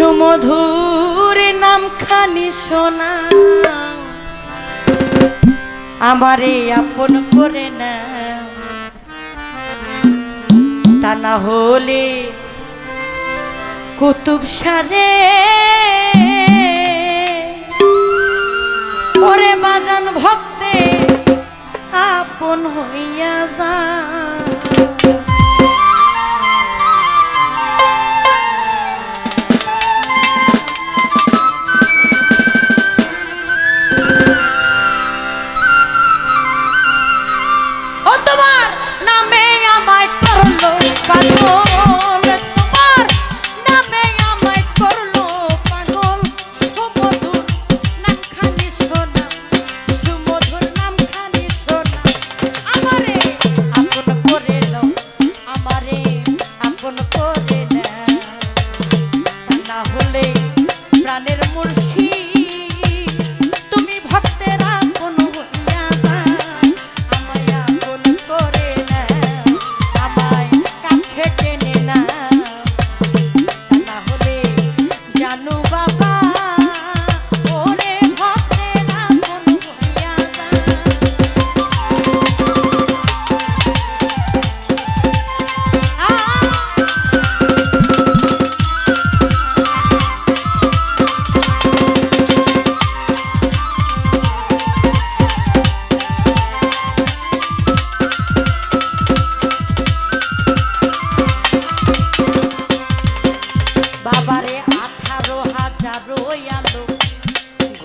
সুমধুর নাম খানি শোনা আমারে আপন করে না। তা না হলে কুতুব সারে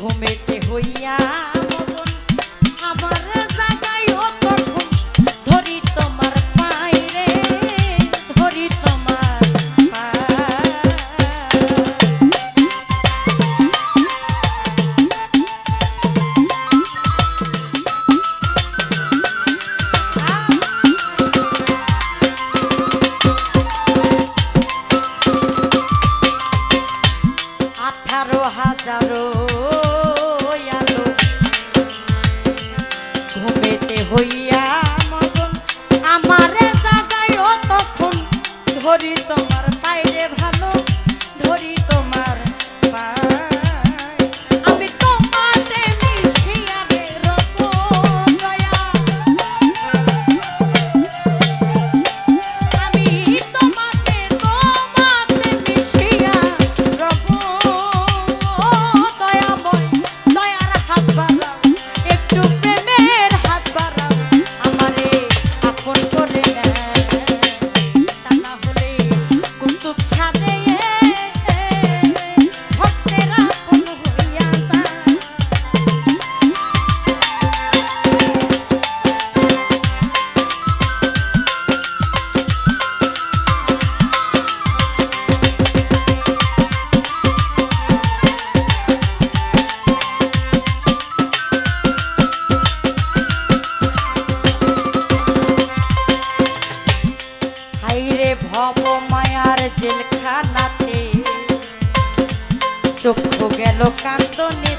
ঘুমেতে হইয়া আমার জাগাই ও তখন ধরি তোমার পাই রে ধরি তোমার আঠারো হাজারো জেলখানাতে চক্ষু গেল কান্দনে।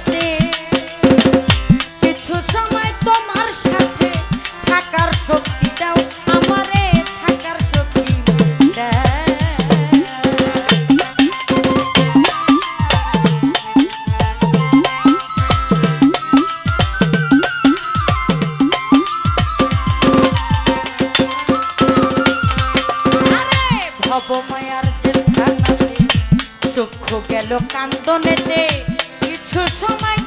অবময়ার জেলখানাতে দুঃখ গেল কান্দনেতে। কিছু সময়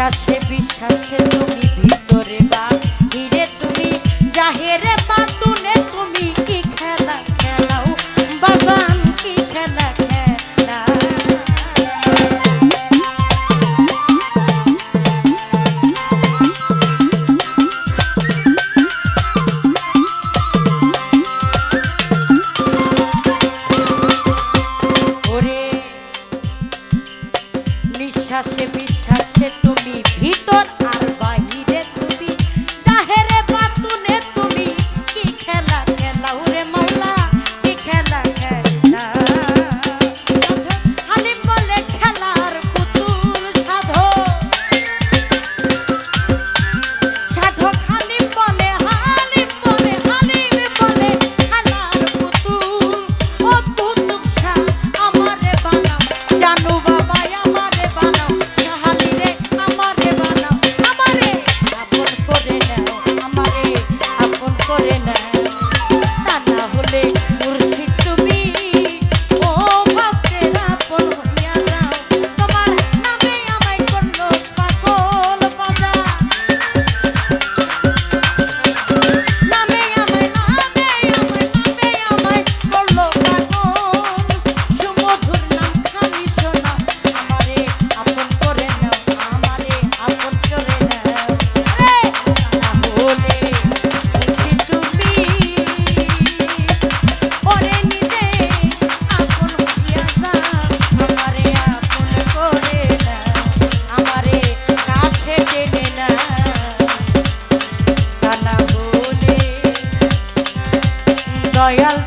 নিঃশ্বাসে বিশ্বাসে তুমি নিঃশ্বাসে বিশ্বাসে তুমি ভিতর আর দয়াল